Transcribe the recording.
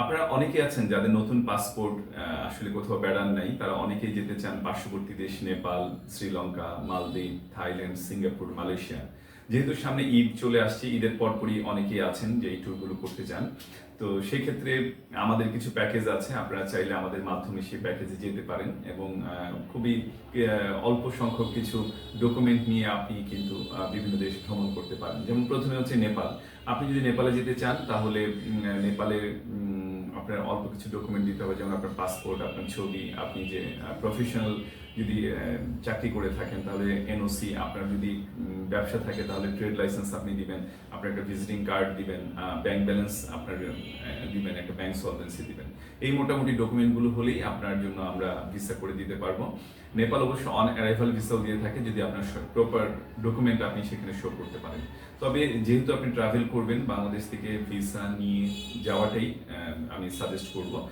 আপনারা অনেকে আছেন যাদের নতুন পাসপোর্ট আসলে কোথাও বেড়ান নাই। তারা অনেকেই যেতে চান পার্শ্ববর্তী দেশ, Nepal, Sri Lanka, Maldives, Thailand, Singapore, Malaysia. যেহেতু সামনে ঈদ চলে আসছে, ঈদের পরপরই অনেকেই আছেন যে এই ট্যুরগুলো করতে চান। তো সেই ক্ষেত্রে আমাদের কিছু প্যাকেজ আছে, আপনারা চাইলে আমাদের মাধ্যমে সেই প্যাকেজে যেতে পারেন এবং খুবই অল্প সংখ্যক কিছু ডকুমেন্ট নিয়ে আপনি কিন্তু বিভিন্ন দেশ ভ্রমণ করতে পারেন। যেমন প্রথমে হচ্ছে নেপাল। আপনি যদি নেপালে যেতে চান, তাহলে নেপালের আপনার অল্প কিছু ডকুমেন্ট দিতে হবে, যেমন আপনার পাসপোর্ট আপনার ছবি, আপনি যে প্রফেশনাল যদি চাকরি করে থাকেন, তাহলে এনওসি আপনার যদি ব্যবসা থাকে, তাহলে ট্রেড লাইসেন্স আপনি দিবেন, আপনার একটা ভিজিটিং কার্ড দিবেন ব্যাংক ব্যালেন্স আপনার দিবেন, একটা ব্যাংক সলভেন্সি দিবেন। এই মোটামুটি ডকুমেন্টগুলো হলেই আপনার জন্য আমরা ভিসা করে দিতে পারব। নেপাল অবশ্য অন অ্যারাইভাল ভিসাও দিয়ে থাকে, যদি আপনার প্রপার ডকুমেন্ট আপনি সেখানে শো করতে পারেন। তবে যেহেতু আপনি ট্রাভেল করবেন, বাংলাদেশ থেকে ভিসা নিয়ে যাওয়াটাই আমি সাজেস্ট করব